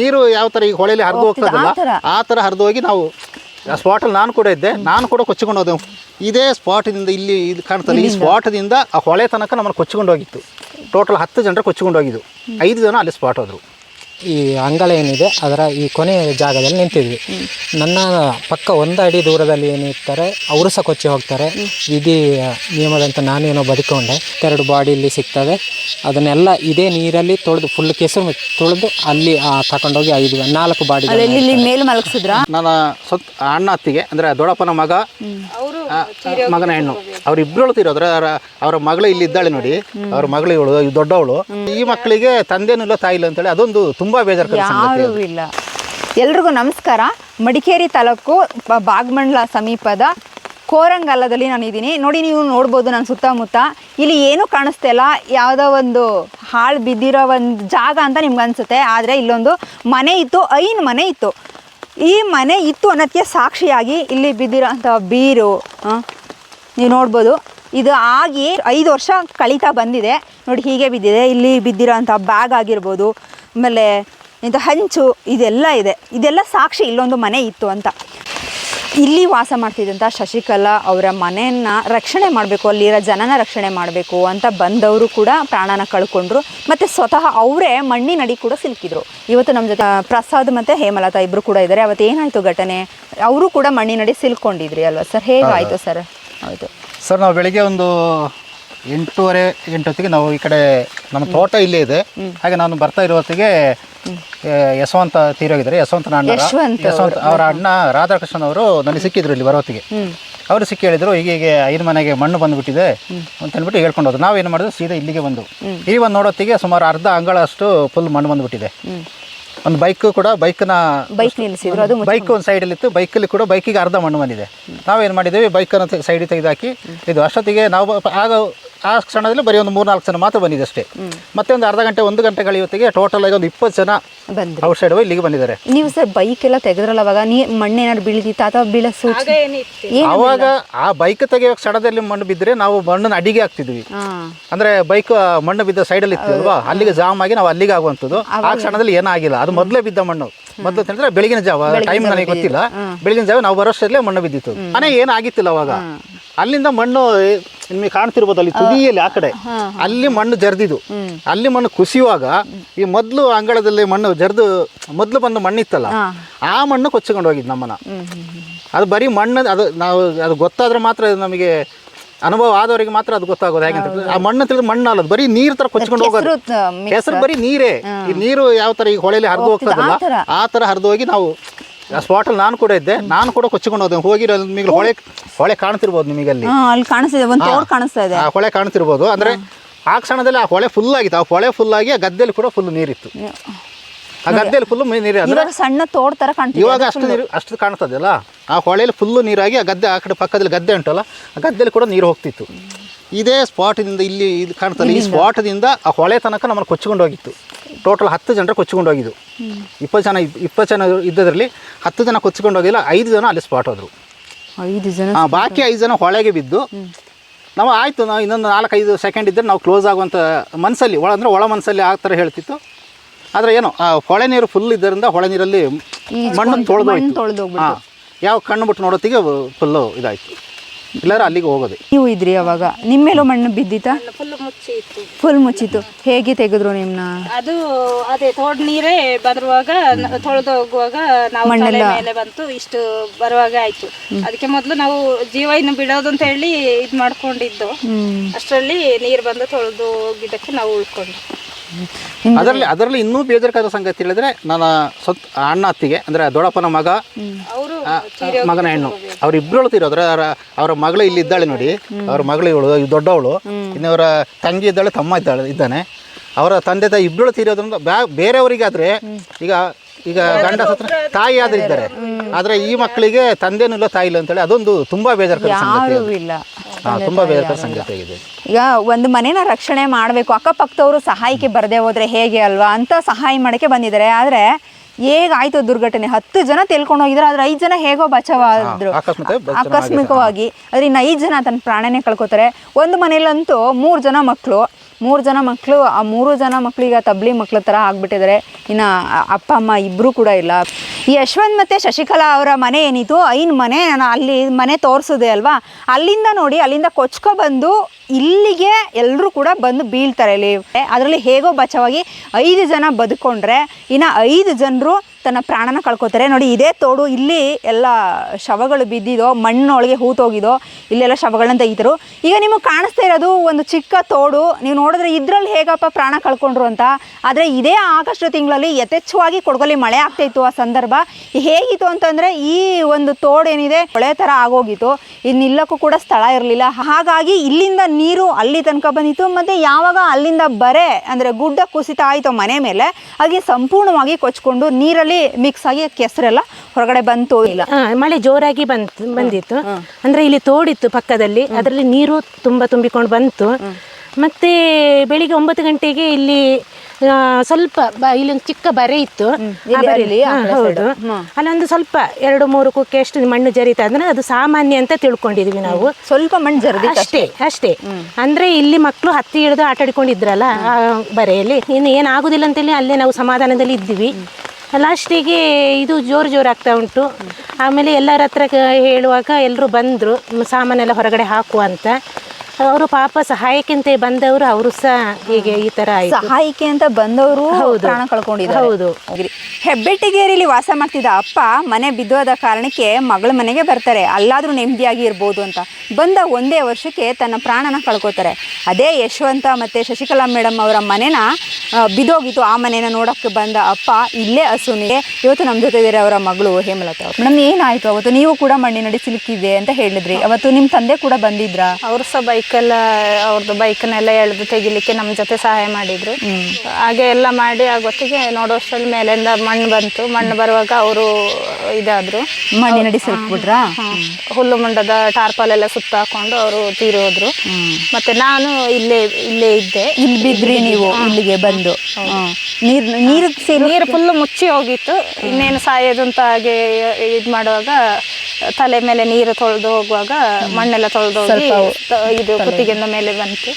ನೀರು ಯಾವ ತರ ಈಗ ಹೊಳೆಯಲ್ಲಿ ಹರಿದು ಹೋಗ್ತಿದೆ, ಹೋಗ್ತದಲ್ಲ ಆ ಥರ. ಆ ಹರಿದು ಹೋಗಿ ನಾವು ಸ್ಪಾಟ್ ಸ್ಪಾಟಲ್ಲಿ ನಾನು ಕೂಡ ಇದ್ದೆ. ನಾನು ಕೂಡ ಕೊಚ್ಚಿಕೊಂಡು ಹೋದೆ. ಇದೇ ಸ್ಪಾಟ್ದಿಂದ ಇಲ್ಲಿ ಇದು ಕಾಣ್ತದೆ. ಈ ಸ್ಪಾಟ್ದಿಂದ ಆ ಹೊಳೆ ತನಕ ನಮ್ಮನ್ನು ಕೊಚ್ಚಿಕೊಂಡು ಹೋಗಿತ್ತು. ಟೋಟಲ್ ಹತ್ತು ಜನರು ಕೊಚ್ಚಿಕೊಂಡು ಹೋಗಿದ್ದು. ಐದು ಜನ ಅಲ್ಲಿ ಸ್ಪಾಟ್ ಹೋದ್ರು. ಈ ಅಂಗಳ ಏನಿದೆ ಅದರ ಈ ಕೊನೆಯ ಜಾಗದಲ್ಲಿ ನಿಂತಿದ್ವಿ. ನನ್ನ ಪಕ್ಕ ಒಂದು ಅಡಿ ದೂರದಲ್ಲಿ ಏನಿರ್ತಾರೆ ಅವರು ಸಹ ಕೊಚ್ಚಿ ಹೋಗ್ತಾರೆ. ವಿಧಿ ನಿಯಮದಂತ ನಾನೇನೋ ಬದುಕೊಂಡೆ. ಎರಡು ಬಾಡಿ ಇಲ್ಲಿ ಸಿಗ್ತವೆ ಅದನ್ನೆಲ್ಲ ಇದೇ ನೀರಲ್ಲಿ ತೊಳೆದು ಫುಲ್ ಕೆಸರು ತೊಳೆದು ಅಲ್ಲಿ ಆ, ತಗೊಂಡೋಗಿ ಐದು ನಾಲ್ಕು ಬಾಡಿ ಅಲ್ಲಿ ಇಲ್ಲಿ ಮೇಲೆ ಮಲಗಿಸಿದ್ರ? ನನ್ನ ಸ್ವತ್ ಅಣ್ಣ ಅತ್ತಿಗೆ ಅಂದರೆ ದೊಡ್ಡಪ್ಪನ ಮಗ ಮಗನ ಹೆಣ್ಣು. ಅವ್ರಿಬ್ರು ಹೇಳ್ತಿರೋದ್ರೆ ಅವರ ಅವರ ಮಗಳು ಇಲ್ಲಿ ಇದ್ದಾಳೆ ನೋಡಿ. ಅವ್ರ ಮಗಳು ಇವಳು ಇವ್ ದೊಡ್ಡವಳು. ಈ ಮಕ್ಕಳಿಗೆ ತಂದೆನೂ ಇಲ್ಲ ತಾಯಿ ಇಲ್ಲ ಅಂತೇಳಿ ಅದೊಂದು ತುಂಬಾ ಬೇಜಾರು ಸಂಗತಿ ಯಾರೂ ಇಲ್ಲ. ಎಲ್ರಿಗೂ ನಮಸ್ಕಾರ. ಮಡಿಕೇರಿ ತಾಲೂಕು ಬಾಗ್ಮಂಡ್ಲ ಸಮೀಪದ ಕೋರಂಗಲ್ಲದಲ್ಲಿ ನಾನು ಇದ್ದೀನಿ ನೋಡಿ, ನೀವು ನೋಡ್ಬೋದು ನನ್ನ ಸುತ್ತಮುತ್ತ. ಇಲ್ಲಿ ಏನೂ ಕಾಣಿಸ್ತಾ ಇಲ್ಲ. ಯಾವುದೋ ಒಂದು ಹಾಳು ಬಿದ್ದಿರೋ ಒಂದು ಜಾಗ ಅಂತ ನಿಮ್ಗೆ ಅನಿಸುತ್ತೆ. ಆದರೆ ಇಲ್ಲೊಂದು ಮನೆ ಇತ್ತು, ಐನ್ ಮನೆ ಇತ್ತು. ಈ ಮನೆ ಇತ್ತು ಅನ್ನೋದಕ್ಕೆ ಸಾಕ್ಷಿಯಾಗಿ ಇಲ್ಲಿ ಬಿದ್ದಿರೋಂಥ ಬೀರು ನೀವು ನೋಡ್ಬೋದು. ಇದು ಆಗಿ ಐದು ವರ್ಷ ಕಳೀತಾ ಬಂದಿದೆ. ನೋಡಿ, ಹೀಗೆ ಬಿದ್ದಿದೆ. ಇಲ್ಲಿ ಬಿದ್ದಿರೋಂಥ ಬ್ಯಾಗ್ ಆಗಿರ್ಬೋದು. ಆಮೇಲೆ ಇಂಥ ಹಂಚು ಇದೆಲ್ಲ ಇದೆ. ಇದೆಲ್ಲ ಸಾಕ್ಷಿ ಇಲ್ಲೊಂದು ಮನೆ ಇತ್ತು ಅಂತ. ಇಲ್ಲಿ ವಾಸ ಮಾಡ್ತಿದ್ದಂಥ ಶಶಿಕಲಾ ಅವರ ಮನೆಯನ್ನು ರಕ್ಷಣೆ ಮಾಡಬೇಕು ಅಲ್ಲಿರೋ ಜನನ ರಕ್ಷಣೆ ಮಾಡಬೇಕು ಅಂತ ಬಂದವರು ಕೂಡ ಪ್ರಾಣನ ಕಳ್ಕೊಂಡ್ರು. ಮತ್ತು ಸ್ವತಃ ಅವರೇ ಮಣ್ಣಿನಡಿ ಕೂಡ ಸಿಲುಕಿದ್ರು. ಇವತ್ತು ನಮ್ಮ ಜೊತೆ ಪ್ರಸಾದ್ ಮತ್ತು ಹೇಮಲತಾ ಇಬ್ಬರು ಕೂಡ ಇದ್ದಾರೆ. ಅವತ್ತು ಏನಾಯಿತು ಘಟನೆ? ಅವರು ಕೂಡ ಮಣ್ಣಿನಡಿ ಸಿಲ್ಕೊಂಡಿದ್ರಿ ಅಲ್ವಾ ಸರ್? ಹೇಗಾಯಿತು ಸರ್? ಹೌದು. ಸರ್ ನಾವು ಬೆಳಿಗ್ಗೆ ಒಂದು ಎಂಟೂವರೆ ಎಂಟೊತ್ತಿಗೆ ನಾವು ಈ ಕಡೆ ನಮ್ಮ ತೋಟ ಇಲ್ಲೇ ಇದೆ. ಹಾಗೆ ನಾನು ಬರ್ತಾ ಇರೋ ಹೊತ್ತಿಗೆ ಯಶವಂತ ತೀರೋಗಿದ್ದಾರೆ. ಯಶವಂತ ಅಣ್ಣ. ಯಶವಂತ ಅವರ. ಅಣ್ಣ ರಾಧಾಕೃಷ್ಣನ್ ಅವರು ನನಗೆ ಸಿಕ್ಕಿದ್ರು ಇಲ್ಲಿ ಬರೋತ್ತಿಗೆ. ಅವರು ಸಿಕ್ಕಿ ಹೇಳಿದ್ರು ಈಗ ಹೀಗೆ ಐದು ಮನೆಗೆ ಮಣ್ಣು ಬಂದುಬಿಟ್ಟಿದೆ ಅಂತ ಅಂದ್ಬಿಟ್ಟು ಹೇಳ್ಕೊಂಡು ಹೋದ್ರು ನಾವೇನು ಮಾಡಿದ್ರು ಸೀದಾ ಇಲ್ಲಿಗೆ ಬಂದು ಈ ಒಂದು ನೋಡೋತ್ತಿಗೆ ಸುಮಾರು ಅರ್ಧ ಅಂಗಳಷ್ಟು ಫುಲ್ ಮಣ್ಣು ಬಂದುಬಿಟ್ಟಿದೆ. ಒಂದು ಬೈಕ್ ಕೂಡ ಬೈಕ್ನ ಬೈಕ್ ನಿಲ್ಲಿಸಿದ್ರು. ಅದು ಬೈಕ್ ಒಂದು ಸೈಡಲ್ಲಿ ಇತ್ತು. ಬೈಕಲ್ಲಿ ಕೂಡ ಬೈಕಿಗೆ ಅರ್ಧ ಮಣ್ಣು ಬಂದಿದೆ. ನಾವೇನು ಮಾಡಿದ್ದೀವಿ? ಬೈಕನ್ನು ಸೈಡ್ ತೆಗೆದಾಕಿ ಇದು ಅಷ್ಟೊತ್ತಿಗೆ ನಾವು ಆಗ ಆ ಕ್ಷಣದಲ್ಲಿ ಬರೀ ಒಂದು ಮೂರು ನಾಲ್ಕು ಜನ ಮಾತ್ರ ಬಂದಿದೆ ಅಷ್ಟೇ ಮತ್ತೆ ಒಂದು ಅರ್ಧ ಗಂಟೆ ಒಂದು ಗಂಟೆ ಇವತ್ತಿಗೆ ಟೋಟಲ್ ಆಗಿ ಒಂದು ಇಪ್ಪತ್ತು ಜನ ಔಟ್ಸೈಡ್ ಔಟ್ ಸೈಡ್ ಇಲ್ಲಿಗೆ ಬಂದಿದ್ದಾರೆ. ನೀವು ಸರ್ ಬೈಕ್ ಎಲ್ಲ ತೆಗೆದ್ರಲ್ಲ ಅವಾಗ? ನೀ ಮಣ್ಣೇನಾದ್ರು ಬೀಳ್ದಿತ್ತ ಅಥವಾ ಬೀಳ ಅವಾಗ ಆ ಬೈಕ್ ತೆಗೆಯೋ ಕ್ಷಣದಲ್ಲಿ ಮಣ್ಣು ಬಿದ್ದರೆ ನಾವು ಮಣ್ಣನ್ನು ಅಡಿಗೆ ಹಾಕ್ತಿದ್ವಿ. ಅಂದ್ರೆ ಬೈಕ್ ಮಣ್ಣು ಬಿದ್ದ ಸೈಡಲ್ಲಿ ಇತ್ತಲ್ವಾ? ಅಲ್ಲಿಗೆ ಜಾಮ್ ಆಗಿ ನಾವು ಅಲ್ಲಿಗೆ ಆಗುವಂಥದ್ದು. ಆ ಕ್ಷಣದಲ್ಲಿ ಏನಾಗಿಲ್ಲ. ಅದು ಮೊದಲೇ ಬಿದ್ದ ಮಣ್ಣು. ಮೊದಲು ಅಂತಂದ್ರೆ ಬೆಳಗಿನ ಜಾವ ಟೈಮ್ ನನಗೆ ಗೊತ್ತಿಲ್ಲ. ಬೆಳಗಿನ ಜಾವ ನಾವು ಬರೋಷ್ಟರಲ್ಲೇ ಮಣ್ಣು ಬಿದ್ದಿತ್ತು. ಮನೆ ಏನಾಗಿತ್ತಿಲ್ಲ ಅವಾಗ? ಅಲ್ಲಿಂದ ಮಣ್ಣು ನಿಮಗೆ ಕಾಣ್ತಿರ್ಬೋದು ಅಲ್ಲಿ ತುದಿಯಲ್ಲಿ ಆ ಕಡೆ. ಅಲ್ಲಿ ಮಣ್ಣು ಜರ್ದಿದ್ದು. ಅಲ್ಲಿ ಮಣ್ಣು ಕುಸಿಯುವಾಗ ಈ ಮೊದಲು ಅಂಗಳದಲ್ಲಿ ಮಣ್ಣು ಜರ್ದು ಮೊದಲು ಬಂದು ಮಣ್ಣಿತ್ತಲ್ಲ ಆ ಮಣ್ಣು ಕೊಚ್ಚಿಕೊಂಡು ಹೋಗಿದ್ದು ನಮ್ಮನ್ನ. ಅದು ಬರೀ ಮಣ್ಣು ಅದು ನಾವು ಅದು ಗೊತ್ತಾದ್ರೆ ಮಾತ್ರ ನಮಗೆ ಅನುಭವ ಆದವರಿಗೆ ಮಾತ್ರ ಅದು ಗೊತ್ತಾಗೋದು ಹೇಗೆ ಅಂತ ಆ ಮಣ್ಣು ತಿಳಿದು ಮಣ್ಣು ಅಲ್ಲ ಅದು ಬರೀ ನೀರ್ ತರ ಕೊಚ್ಕೊಂಡು ಹೋಗೋದು. ಹೆಸರು ಬರೀ ನೀರೇ. ಈ ನೀರು ಯಾವ ತರ ಈಗ ಹೊಳೆಯಲ್ಲಿ ಹರಿದು ಹೋಗ್ತದಲ್ಲ ಆ ತರ. ಹರಿದು ಹೋಗಿ ನಾವು ಆ ಸ್ಪಾಟಲ್ಲಿ ನಾನು ಕೂಡ ಇದ್ದೆ. ನಾನು ಕೂಡ ಕೊಚ್ಚಿಕೊಂಡು ಹೋದೆ. ಹೋಗಿ ನಿಮಗೆ ಹೊಳೆ ಹೊಳೆ ಕಾಣ್ತಿರ್ಬೋದು ನಿಮಗೆ ಅಲ್ಲಿ ಕಾಣಿಸ್ತಿದೆ. ಒಂದು ತೋಡ್ ಕಾಣಿಸ್ತಾ ಇದೆ. ಆ ಹೊಳೆ ಕಾಣ್ತಿರ್ಬೋದು. ಅಂದ್ರೆ ಆ ಕ್ಷಣದಲ್ಲಿ ಆ ಹೊಳೆ ಫುಲ್ ಆಗಿತ್ತು. ಆ ಹೊಳೆ ಫುಲ್ ಆಗಿ ಆ ಗದ್ದೆಯಲ್ಲಿ ಕೂಡ ಫುಲ್ ನೀರಿತ್ತು. ಆ ಗದ್ದೆಯಲ್ಲಿ ಫುಲ್ ನೀರು ಇವಾಗ ಸಣ್ಣ ತೋಡ್ ತರ ಕಾಣ್ತಿದೆ. ಇವಾಗ ಅಷ್ಟು ನೀರು ಅಷ್ಟು ಕಾಣ್ತದಲ್ಲ ಆ ಹೊಳೆಯಲ್ಲಿ ಫುಲ್ಲು ನೀರಾಗಿ ಆ ಗದ್ದೆ ಆ ಕಡೆ ಪಕ್ಕದಲ್ಲಿ ಗದ್ದೆ ಉಂಟಲ್ಲ ಆ ಗದ್ದೆಯಲ್ಲಿ ಕೂಡ ನೀರು ಹೋಗ್ತಿತ್ತು. ಇದೇ ಸ್ಪಾಟ್ದಿಂದ ಇಲ್ಲಿ ಇದು ಕಾಣ್ತದೆ ಈ ಸ್ಪಾಟ್ದಿಂದ ಆ ಹೊಳೆ ತನಕ ನಮ್ಮನ್ನು ಕೊಚ್ಚಿಕೊಂಡು ಹೋಗಿತ್ತು. ಟೋಟಲ್ ಹತ್ತು ಜನರು ಕೊಚ್ಚಿಕೊಂಡು ಹೋಗಿದ್ದು. ಇಪ್ಪತ್ತು ಜನ ಇಪ್ಪತ್ತು ಜನ ಇದ್ದದ್ರಲ್ಲಿ ಹತ್ತು ಜನ ಕೊಚ್ಚಿಕೊಂಡು ಹೋಗಿಲ್ಲ ಐದು ಜನ ಅಲ್ಲಿ ಸ್ಪಾಟ್ ಹೋದರು. ಐದು ಜನ ಹಾಂ ಬಾಕಿ ಐದು ಜನ ಹೊಳೆಗೆ ಬಿದ್ದು ನಾವು ಆಯಿತು ನಾವು ಇನ್ನೊಂದು ನಾಲ್ಕೈದು ಸೆಕೆಂಡ್ ಇದ್ದರೆ ನಾವು ಕ್ಲೋಸ್ ಆಗುವಂಥ ಮನಸ್ಸಲ್ಲಿ ಒಳ ಅಂದರೆ ಒಳ ಮನಸ್ಸಲ್ಲಿ ಆ ಥರ ಹೇಳ್ತಿತ್ತು. ಆದರೆ ಏನೋ ಆ ಹೊಳೆ ನೀರು ಫುಲ್ ಇದ್ದರಿಂದ ಹೊಳೆ ನೀರಲ್ಲಿ ಮಣ್ಣು ತೊಳೆದು ಮಣ್ಣು. ಹಾಂ ಯಾವ ಕಣ್ಣು ಬಿಟ್ಟು ನೋಡೋತ್ತಿಗೆ ಫುಲ್ಲು ಇದಾಯಿತು. ಇಲ್ಲಾರ ಅಲ್ಲಿಗೆ ಹೋಗೋದೆ. ನೀವು ಇದ್ರಿ ಅವಾಗ. ನಿಮ್ಮ ಮೇಲೂ ಮಣ್ಣು ಬಿದ್ದಿತ್ತಾ? ಫುಲ್ ಮುಚ್ಚಿ ಇತ್ತು ಫುಲ್ ಮುಚ್ಚಿತ್ತು. ಹೇಗೆ ತೆಗೆದ್ರು ನಿಮ್ಮನ್ನ ಅದು ಅದೇ ತೋಡ್ ನೀರೇ ಬರುವಾಗ ತೊಳೆದು ಹೋಗುವಾಗ ನಾವು ಮಣ್ಣೆಲ್ಲ. ಮೇಲೆ ಬಂತು ಇಷ್ಟು ಬರುವಾಗ ಆಯ್ತು. ಅದಕ್ಕೆ ಮೊದಲು ನಾವು ಜೀವ ಇನ್ನು ಬಿಡೋದು ಅಂತ ಹೇಳಿ ಇದು ಮಾಡ್ಕೊಂಡಿದ್ದು. ಅಷ್ಟರಲ್ಲಿ ನೀರು ಬಂದು ತೊಳೆದು ಹೋಗಿದ್ದಕ್ಕೆ ನಾವು ಉಳ್ಕೊಂಡು ಅದರಲ್ಲಿ ಅದರಲ್ಲಿ ಇನ್ನೂ ಬೇಜಾರಕಾದ ಸಂಗತಿ ಹೇಳಿದ್ರೆ ನನ್ನ ಸ್ವತ್ ಅಣ್ಣ ಅತ್ತಿಗೆ ಅಂದರೆ ದೊಡ್ಡಪ್ಪನ ಮಗ ಅವರು ಆ, ಮಗನ ಹೆಣ್ಣು. ಅವರಿಬ್ಬರು ತೀರೋದ್ರೆ ಅವರ ಅವರ ಮಗಳು ಇಲ್ಲಿ ಇದ್ದಾಳೆ ನೋಡಿ. ಅವ್ರ ಮಗಳು ಇವಳು ಇವ್ ದೊಡ್ಡವಳು. ಇನ್ನವರ ತಂಗಿ ಇದ್ದಾಳೆ ತಮ್ಮ ಇದ್ದಾಳೆ ಇದ್ದಾನೆ. ಅವರ ತಂದೆ ತಾಯಿ ಇಬ್ಬರು ತೀರೋದ್ರಿಂದ ಬ್ಯಾ- ಬೇರೆಯವರಿಗಾದ್ರೆ ಈಗ ಈಗ ಗಂಡ ಸತ್ರ ತಾಯಿ ಆದ್ರೆ ಇದ್ದಾರೆ. ಆದ್ರೆ ಈ ಮಕ್ಕಳಿಗೆ ತಂದೆನೂ ಇಲ್ಲ ತಾಯಿ ಇಲ್ಲ ಅಂತೇಳಿ ಅದೊಂದು ತುಂಬಾ ಬೇಜಾರಕರ ಸಂಗತಿ ಯಾರೂ ಇಲ್ಲ. ತುಂಬಾ ಈಗ ಒಂದು ಮನೇನ ರಕ್ಷಣೆ ಮಾಡಬೇಕು ಅಕ್ಕಪಕ್ಕದವರು ಸಹಾಯಕ್ಕೆ ಬರದೆ ಹೋದ್ರೆ ಹೇಗೆ ಅಲ್ವಾ? ಅಂತ ಸಹಾಯ ಮಾಡಕ್ಕೆ ಬಂದಿದ್ದಾರೆ. ಆದರೆ ಹೇಗಾಯ್ತು ದುರ್ಘಟನೆ? ಹತ್ತು ಜನ ತೇಲ್ಕೊಂಡು ಹೋಗಿದ್ರು ಆದ್ರೆ ಐದು ಜನ ಹೇಗೋ ಬಚಾವಾದ್ರು. ಆದ್ರು ಆಕಸ್ಮಿಕವಾಗಿ ಅದ್ರ ಇನ್ನು ಐದು ಜನ ತನ್ನ ಪ್ರಾಣನೇ ಕಳ್ಕೊತಾರೆ. ಒಂದು ಮನೇಲಂತೂ ಮೂರು ಜನ ಮಕ್ಕಳು ಮೂರು ಜನ ಮಕ್ಕಳು ಆ ಮೂರು ಜನ ಮಕ್ಕಳು ಈಗ ತಬ್ಲಿ ಮಕ್ಳ ಥರ ಆಗ್ಬಿಟ್ಟಿದ್ದಾರೆ. ಇನ್ನು ಅಪ್ಪ ಅಮ್ಮ ಇಬ್ರು ಕೂಡ ಇಲ್ಲ. ಯಶವಂತ್ ಮತ್ತು ಶಶಿಕಲಾ ಅವರ ಮನೆ ಏನಿತ್ತು ಐನ್ ಮನೆ. ನಾನು ಅಲ್ಲಿ ಮನೆ ತೋರಿಸಿದೆ ಅಲ್ವಾ? ಅಲ್ಲಿಂದ ನೋಡಿ, ಅಲ್ಲಿಂದ ಕೊಚ್ಕೊ ಬಂದು ಇಲ್ಲಿಗೆ ಎಲ್ಲರೂ ಕೂಡ ಬಂದು ಬೀಳ್ತಾರೆ ಇಲ್ಲಿ ಅದರಲ್ಲಿ ಹೇಗೋ ಬಚಾವಾಗಿ ಐದು ಜನ ಬದುಕೊಂಡ್ರೆ, ಇನ್ನು ಐದು ಜನರು ತನ್ನ ಪ್ರಾಣನ ಕಳ್ಕೊತಾರೆ. ನೋಡಿ, ಇದೇ ತೋಡು ಇಲ್ಲಿ ಎಲ್ಲ ಶವಗಳು ಬಿದ್ದಿದೋ, ಮಣ್ಣೊಳಗೆ ಹೂತೋಗಿದೋ, ಇಲ್ಲೆಲ್ಲ ಶವಗಳನ್ನ ತೆಗಿತರು. ಈಗ ನಿಮಗೆ ಕಾಣಿಸ್ತಾ ಇರೋದು ಒಂದು ಚಿಕ್ಕ ತೋಡು. ನೀವು ನೋಡಿದ್ರೆ ಇದ್ರಲ್ಲಿ ಹೇಗಪ್ಪ ಪ್ರಾಣ ಕಳ್ಕೊಂಡ್ರು ಅಂತ. ಆದರೆ ಇದೇ ಆಗಸ್ಟ್ ತಿಂಗಳಲ್ಲಿ ಯಥೇಚ್ಛವಾಗಿ ಕೊಡಗಲ್ಲಿ ಮಳೆ ಆಗ್ತಾ ಇತ್ತು ಆ ಸಂದರ್ಭ. ಹೇಗಿತ್ತು ಅಂತಂದರೆ ಈ ಒಂದು ತೋಡು ಏನಿದೆ ಹೊಳೆ ಥರ ಆಗೋಗಿತ್ತು. ಇನ್ನು ನಿಲ್ಲಕ್ಕೂ ಕೂಡ ಸ್ಥಳ ಇರಲಿಲ್ಲ. ಹಾಗಾಗಿ ಇಲ್ಲಿಂದ ನೀರು ಅಲ್ಲಿ ತನಕ ಬಂದಿತ್ತು. ಮತ್ತು ಯಾವಾಗ ಅಲ್ಲಿಂದ ಬರೆ ಅಂದರೆ ಗುಡ್ಡ ಕುಸಿತ ಆಯಿತು ಮನೆ ಮೇಲೆ ಹಾಗೆ ಸಂಪೂರ್ಣವಾಗಿ ಕೊಚ್ಕೊಂಡು ನೀರಲ್ಲಿ ಮಿಕ್ಸ್ ಆಗಿ ಕೆಸರೆಲ್ಲ ಹೊರಗಡೆ ಬಂತು ಇಲ್ಲ. ಮಳೆ ಜೋರಾಗಿ ಬಂತು ಬಂದಿತ್ತು. ಅಂದರೆ ಇಲ್ಲಿ ತೋಡಿತ್ತು ಪಕ್ಕದಲ್ಲಿ. ಅದರಲ್ಲಿ ನೀರು ತುಂಬ ತುಂಬಿಕೊಂಡು ಬಂತು. ಮತ್ತೆ ಬೆಳಿಗ್ಗೆ ಒಂಬತ್ತು ಗಂಟೆಗೆ ಇಲ್ಲಿ ಸ್ವಲ್ಪ ಇಲ್ಲೊಂದು ಚಿಕ್ಕ ಬರೆ ಇತ್ತು. ಆ ಬರೆಯಲ್ಲಿ ಹೌದು. ಅಲ್ಲೊಂದು ಸ್ವಲ್ಪ ಎರಡು ಮೂರು ಕುಕ್ಕೆ ಎಷ್ಟು ಮಣ್ಣು ಜರಿತಾ ಅಂದ್ರೆ ಅದು ಸಾಮಾನ್ಯ ಅಂತ ತಿಳ್ಕೊಂಡಿದ್ವಿ ನಾವು. ಸ್ವಲ್ಪ ಮಣ್ಣು ಜರ್ದಿ ಅಷ್ಟೇ. ಅಷ್ಟೇ ಅಂದ್ರೆ ಇಲ್ಲಿ ಮಕ್ಕಳು ಹತ್ತಿ ಹಿಡಿದು ಆಟ ಆಡಿಕೊಂಡಿದ್ರಲ್ಲ ಆ ಬರೆಯಲ್ಲಿ. ಇನ್ನು ಏನಾಗುದಿಲ್ಲ ಅಂತೇಳಿ ಅಲ್ಲೇ ನಾವು ಸಮಾಧಾನದಲ್ಲಿ ಇದ್ದೀವಿ. ಲಾಸ್ಟಿಗೆ ಇದು ಜೋರು ಜೋರು ಆಗ್ತಾ ಉಂಟು. ಆಮೇಲೆ ಎಲ್ಲರ ಹತ್ರ ಕ- ಹೇಳುವಾಗ ಎಲ್ಲರೂ ಬಂದರು ಸಾಮಾನೆಲ್ಲ ಹೊರಗಡೆ ಹಾಕುವ ಅಂತ. ಅವರು ಪಾಪ ಸಹಾಯಕ್ಕಿಂತ ಬಂದವರು ಅವರು ಸಹ ಹೀಗೆ ಈ ತರ ಆಯ್ತು. ಸಹಾಯಕ್ಕೆ ಅಂತ ಬಂದವರು ಹೌದು. ಪ್ರಾಣ ಕಳ್ಕೊಂಡಿದ್ದಾರೆ. ಹೌದು. ಹೆಬ್ಬೆಟ್ಟಿಗೇರಿಲಿ ವಾಸ ಮಾಡ್ತಿದ್ದ ಅಪ್ಪ ಮನೆ ಬಿದ್ದೋದ ಕಾರಣಕ್ಕೆ ಮಗಳ ಮನೆಗೆ ಬರ್ತಾರೆ. ಅಲ್ಲಾದ್ರೂ ನೆಮ್ಮದಿಯಾಗಿ ಇರ್ಬೋದು ಅಂತ. ಬಂದ ಒಂದೇ ವರ್ಷಕ್ಕೆ ತನ್ನ ಪ್ರಾಣನ ಕಳ್ಕೊತಾರೆ ಅದೇ ಯಶವಂತ ಮತ್ತೆ ಶಶಿಕಲಾ ಮೇಡಮ್ ಅವರ ಮನೆನ ಬಿದೋಗಿತ್ತು ಬಿದ್ದೋಗಿತ್ತು. ಆ ಮನೆನ ನೋಡಕ್ಕೆ ಬಂದ ಅಪ್ಪ ಇಲ್ಲೇ ಹಸುನಿಗೆ ಇವತ್ತು ನಮ್ಮ ಜೊತೆ ಇದ್ದಾರೆ ಅವರ ಮಗಳು? ಹೇಮಲತಾ ಅವರು. ಮೇಡಮ್ ಏನಾಯ್ತು? ಅವತ್ತು ನೀವು ಕೂಡ ಮಣ್ಣಿನಡಿ ಸಿಲುಕಿದೆ ಅಂತ ಹೇಳಿದ್ರಿ. ಅವತ್ತು ನಿಮ್ಮ ತಂದೆ ಕೂಡ ಬಂದಿದ್ರ? ಅವರು ಸಹ ಬೈಕೆಲ್ಲ ಅವ್ರದ್ದು ಬೈಕ್ನೆಲ್ಲ ಎಳೆದು ತೆಗಿಲಿಕ್ಕೆ ನಮ್ಮ ಜೊತೆ ಸಹಾಯ ಮಾಡಿದ್ರು. ಹಾಗೆ ಎಲ್ಲ ಮಾಡಿ ಆಗೊತ್ತಿಗೆ ನೋಡೋಷ್ಟರಲ್ಲಿ ಮೇಲಿಂದ ಮಣ್ಣು ಬಂತು. ಮಣ್ಣು ಬರುವಾಗ ಅವರು ಇದಾದ್ರು. ಮಣ್ಣಿನ ಸಿಲುಕ್ಬಿಟ್ರಾ ಹುಲ್ಲು ಮುಂಡದ ಟಾರ್ಪಲ್ ಎಲ್ಲ ಸುತ್ತ ಹಾಕೊಂಡು ಅವರು ತೀರಿ ಹೋದ್ರು ಮತ್ತೆ ನಾನು ಇಲ್ಲೇ ಇಲ್ಲೇ ಇದ್ದೆ. ಇಲ್ಲಿ ಬಿದ್ರಿ ನೀವು ಇಲ್ಲಿಗೆ ಬಂದು. ನೀರ್ ನೀರು ನೀರು ಫುಲ್ ಮುಚ್ಚಿ ಹೋಗಿತ್ತು. ಇನ್ನೇನು ಸಾಯೋದಂತ ಅಂತ ಹಾಗೆ ಇದು ಮಾಡುವಾಗ ತಲೆ ಮೇಲೆ ನೀರು ತೊಳೆದು ಹೋಗುವಾಗ ಮಣ್ಣೆಲ್ಲ ತೊಳೆದು ಹೋಗಿ ಇದು ಕುತ್ತಿಗೆಂದ ಮೇಲೆ ಬಂತು.